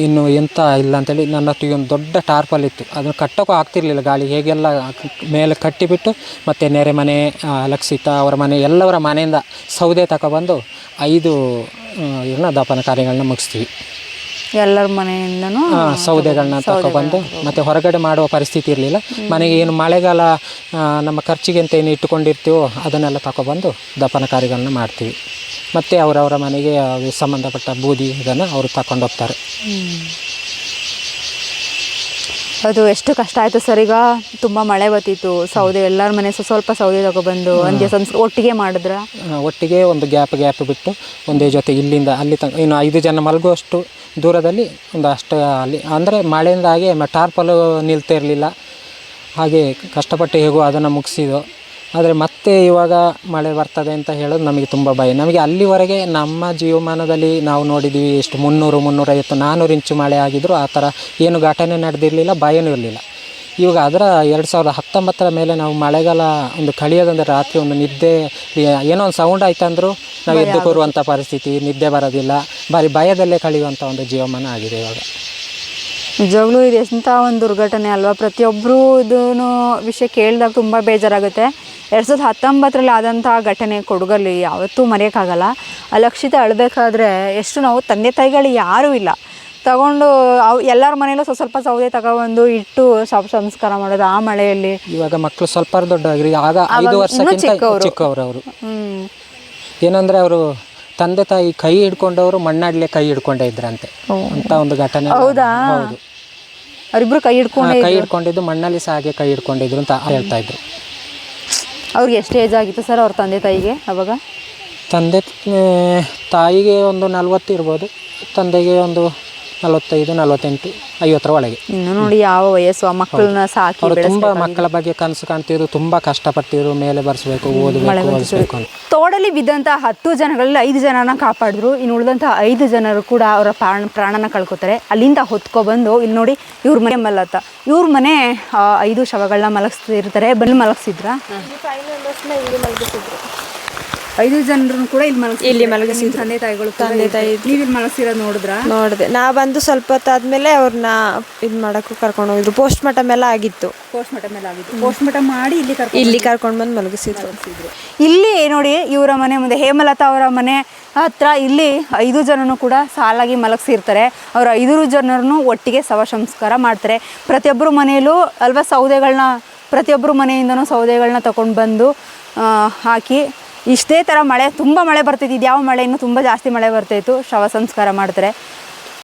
ಇನ್ನು ಎಂತ ಇಲ್ಲ ಅಂತೇಳಿ ನನ್ನ ಒಟ್ಟಿಗೆ ಒಂದು ದೊಡ್ಡ ಟಾರ್ಪಲ್ ಇತ್ತು. ಅದನ್ನು ಕಟ್ಟೋಕ್ಕೂ ಆಗ್ತಿರ್ಲಿಲ್ಲ ಗಾಳಿ. ಹೇಗೆಲ್ಲ ಮೇಲೆ ಕಟ್ಟಿಬಿಟ್ಟು ಮತ್ತೆ ನೆರೆ ಮನೆ ಲಕ್ಷಿತ ಅವರ ಮನೆ ಎಲ್ಲವರ ಮನೆಯಿಂದ ಸೌದೆ ತಗೊಬಂದು ಐದು ಇನ್ನ ದಪನ ದಫನ ಕಾರ್ಯಗಳನ್ನ ಮುಗಿಸ್ತೀವಿ. ಎಲ್ಲರ ಮನೆಯಿಂದನೂ ಸೌದೆಗಳನ್ನ ತಗೊಬಂದು ಮತ್ತೆ ಹೊರಗಡೆ ಮಾಡುವ ಪರಿಸ್ಥಿತಿ ಇರಲಿಲ್ಲ. ಮನೆಗೆ ಏನು ಮಳೆಗಾಲ ನಮ್ಮ ಖರ್ಚಿಗೆ ಅಂತ ಏನು ಇಟ್ಟುಕೊಂಡಿರ್ತೀವೋ ಅದನ್ನೆಲ್ಲ ತಗೊಬಂದು ದಫನ ಕಾರ್ಯಗಳನ್ನ ಮಾಡ್ತೀವಿ. ಮತ್ತು ಅವರವರ ಮನೆಗೆ ಸಂಬಂಧಪಟ್ಟ ಬೂದಿ ಇದನ್ನು ಅವರು ತಗೊಂಡು ಹೋಗ್ತಾರೆ. ಅದು ಎಷ್ಟು ಕಷ್ಟ ಆಯ್ತು ಸರ್. ಈಗ ತುಂಬಾ ಮಳೆ ಬರ್ತಿತ್ತು. ಸೌದೆ ಎಲ್ಲರ ಮನೆ ಸ್ವ- ಸ್ವಲ್ಪ ಸೌದೆ ತಗೊಬಂದು ಬಂದು ಸಂಸ್ಕಾರ ಒಟ್ಟಿಗೆ ಮಾಡಿದ್ರ? ಒಟ್ಟಿಗೆ ಒಂದು ಗ್ಯಾಪ್ ಗ್ಯಾಪ್ ಬಿಟ್ಟು ಒಂದೇ ಜೊತೆ ಇಲ್ಲಿಂದ ಅಲ್ಲಿ ತಂಗ ಇನ್ನು ಐದು ಜನ ಮಲಗುವಷ್ಟು ದೂರದಲ್ಲಿ ಒಂದು ಅಷ್ಟು ಅಲ್ಲಿ ಅಂದರೆ ಮಳೆಯಿಂದಾಗಿ ಟಾರ್ಪಲು ನಿಲ್ತಾ ಇರಲಿಲ್ಲ. ಹಾಗೆ ಕಷ್ಟಪಟ್ಟು ಹೇಗೋ ಅದನ್ನು ಮುಗಿಸಿದ್ದು. ಆದರೆ ಮತ್ತೆ ಇವಾಗ ಮಳೆ ಬರ್ತದೆ ಅಂತ ಹೇಳೋದು ನಮಗೆ ತುಂಬ ಭಯ. ನಮಗೆ ಅಲ್ಲಿವರೆಗೆ ನಮ್ಮ ಜೀವಮಾನದಲ್ಲಿ ನಾವು ನೋಡಿದ್ದೀವಿ ಎಷ್ಟು ಮುನ್ನೂರು ಮುನ್ನೂರೈವತ್ತು ನಾನ್ನೂರು ಇಂಚು ಮಳೆ ಆಗಿದ್ರು ಆ ಥರ ಏನು ಘಟನೆ ನಡೆದಿರಲಿಲ್ಲ ಭಯನೂ ಇರಲಿಲ್ಲ. ಇವಾಗ ಅದರ ಎರಡು ಸಾವಿರದ ಹತ್ತೊಂಬತ್ತರ ಮೇಲೆ ನಾವು ಮಳೆಗಾಲ ಒಂದು ಕಳಿಯೋದಂದರೆ ರಾತ್ರಿ ಒಂದು ನಿದ್ದೆ ಏನೋ ಒಂದು ಸೌಂಡ್ ಆಯ್ತಂದ್ರೂ ನಾವು ಎದ್ದು ಕೂರುವಂಥ ಪರಿಸ್ಥಿತಿ ನಿದ್ದೆ ಬರೋದಿಲ್ಲ. ಭಾರಿ ಭಯದಲ್ಲೇ ಕಳೆಯುವಂಥ ಒಂದು ಜೀವಮಾನ ಆಗಿದೆ ಇವಾಗ. ನಿಜವಾಗ್ಲೂ ಇದು ಎಂಥ ಒಂದು ದುರ್ಘಟನೆ ಅಲ್ವಾ? ಪ್ರತಿಯೊಬ್ಬರೂ ಇದೂ ವಿಷಯ ಕೇಳಿದಾಗ ತುಂಬ ಬೇಜಾರಾಗುತ್ತೆ. ಎರಡು ಸಾವಿರದ ಹತ್ತೊಂಬತ್ತರಲ್ಲಿ ಆದಂಥ ಘಟನೆ ಕೊಡಗಲ್ಲಿ ಯಾವತ್ತೂ ಮರೆಯೋಕ್ಕಾಗಲ್ಲ. ಅಲಕ್ಷಿತ ಅಳಬೇಕಾದ್ರೆ ಎಷ್ಟು ನಾವು ತಂದೆ ತಾಯಿಗಳು ಯಾರೂ ಇಲ್ಲ. ತಗೊಂಡು ಅವ್ ಎಲ್ಲರ ಮನೇಲೂ ಸ್ವಲ್ಪ ಸ್ವಲ್ಪ ಸೌದೆ ತಗೊಬಂದು ಇಟ್ಟು ಸಾಪ್ ಸಂಸ್ಕಾರ ಮಾಡೋದು ಆ ಮಳೆಯಲ್ಲಿ. ಇವಾಗ ಮಕ್ಕಳು ಸ್ವಲ್ಪ ದೊಡ್ಡಾಗ್ರಿ. ಆಗ ಐದು ವರ್ಷಕ್ಕಿಂತ ಚಿಕ್ಕವರು. ಅವರು. ಏನಂದ್ರೆ ಅವರು ತಂದೆ ತಾಯಿ ಕೈ ಹಿಡ್ಕೊಂಡವರು ಮಣ್ಣಾಡ್ಲೆ ಕೈ ಹಿಡ್ಕೊಂಡೇ ಇದ್ರಂತೆ. ಅಂತ ಒಂದು ಘಟನೆ ಹೌದಾ? ಹೌದು. ಅವರಿಬ್ರು ಕೈ ಹಿಡ್ಕೊಂಡು ಕೈ ಹಿಡ್ಕೊಂಡಿದ್ದು ಮಣ್ಣಲ್ಲಿ ಸಹ ಹಾಗೆ ಕೈ ಹಿಡ್ಕೊಂಡಿದ್ರು ಅಂತ ಹೇಳ್ತಾ ಇದ್ರು. ಅವ್ರಿಗೆ ಎಷ್ಟು ಏಜ್ ಆಗಿತ್ತು ಸರ್ ಅವ್ರ ತಂದೆ ತಾಯಿಗೆ ಅವಾಗ? ತಂದೆ ತಾಯಿಗೆ ಒಂದು ನಲ್ವತ್ತು ಇರ್ಬೋದು, ತಂದೆಗೆ ಒಂದು ನಲವತ್ತೈದು ನಲವತ್ತೆಂಟು ಐವತ್ತರ ಒಳಗೆ. ಇನ್ನು ನೋಡಿ ಯಾವ ವಯಸ್ಸು ಆ ಮಕ್ಕಳನ್ನ ಸಾಕಿ ಅವರು ತುಂಬ ಮಕ್ಕಳ ಬಗ್ಗೆ ಕನಸು ಕಾಣ್ತಿದ್ರು ತುಂಬ ಕಷ್ಟಪಟ್ಟಿದ್ರು ಮೇಲೆ ಬರ್ಸ್ಬೇಕು ಓದಬೇಕು ಓದಿಸ್ಬೇಕು ಅಂತ. ತೋಡಲ್ಲಿ ಬಿದ್ದಂಥ ಹತ್ತು ಜನಗಳಲ್ಲಿ ಐದು ಜನನ ಕಾಪಾಡಿದ್ರು. ಇನ್ನು ಉಳಿದಂಥ ಐದು ಜನರು ಕೂಡ ಅವರ ಪ್ರಾಣ ಪ್ರಾಣನ ಕಳ್ಕೊತಾರೆ. ಅಲ್ಲಿಂದ ಹೊತ್ಕೊ ಬಂದು ಇಲ್ಲಿ ನೋಡಿ ಇವ್ರ ಮನೆ ಮಲ್ಲತ್ತ. ಇವ್ರ ಮನೆ ಆ, ಐದು ಶವಗಳನ್ನ ಮಲಗಿಸ್ತಿರ್ತಾರೆ. ಬಂದು ಮಲಗಿಸಿದ್ರ? ಐದು ಜನರನ್ನು ಕೂಡ ಇಲ್ಲಿ ಮಲಗಿಸಿ ಇಲ್ಲಿ ಮಲಗಿಸಿ ತಂದೆ ತಾಯಿಗಳು ತಂದೆ ತಾಯಿ ನೀವು ಇಲ್ಲಿ ಮಲಗಿಸಿರೋದು ನೋಡಿದ್ರ? ನೋಡಿದೆ. ನಾ ಬಂದು ಸ್ವಲ್ಪ ಹೊತ್ತಾದ್ಮೇಲೆ ಅವ್ರನ್ನ ಇದು ಮಾಡೋಕ್ಕೂ ಕರ್ಕೊಂಡು ಹೋಗಿದ್ರು. ಪೋಸ್ಟ್ ಮಾರ್ಟಮ್ ಎಲ್ಲ ಆಗಿತ್ತು. ಪೋಸ್ಟ್ ಮಾರ್ಟಮ್ ಎಲ್ಲ ಆಗಿತ್ತು. ಪೋಸ್ಟ್ ಮಾರ್ಟಮ್ ಮಾಡಿ ಇಲ್ಲಿ ಕರ್ಕೊಂಡು ಇಲ್ಲಿ ಕರ್ಕೊಂಡು ಬಂದು ಮಲಗಿಸಿದ್ರು. ಇಲ್ಲಿ ನೋಡಿ ಇವರ ಮನೆ ಮುಂದೆ ಹೇಮಲತಾ ಅವರ ಮನೆ ಹತ್ರ ಇಲ್ಲಿ ಐದು ಜನನು ಕೂಡ ಸಾಲಾಗಿ ಮಲಗಿಸಿರ್ತಾರೆ. ಅವ್ರ ಐದು ಜನರನ್ನು ಒಟ್ಟಿಗೆ ಶವ ಸಂಸ್ಕಾರ ಮಾಡ್ತಾರೆ. ಪ್ರತಿಯೊಬ್ಬರು ಮನೆಯಲ್ಲೂ ಅಲ್ವಾ ಸೌದೆಗಳನ್ನ ಪ್ರತಿಯೊಬ್ಬರು ಮನೆಯಿಂದನೂ ಸೌದೆಗಳನ್ನ ತಗೊಂಡು ಬಂದು ಹಾಕಿ ಇಷ್ಟೇ ಥರ ಮಳೆ, ತುಂಬ ಮಳೆ ಬರ್ತಿತ್ತು ಇದು ಯಾವ ಮಳೆ? ಇನ್ನೂ ತುಂಬ ಜಾಸ್ತಿ ಮಳೆ ಬರ್ತಾಯಿತ್ತು ಶವ ಸಂಸ್ಕಾರ ಮಾಡ್ತಾರೆ.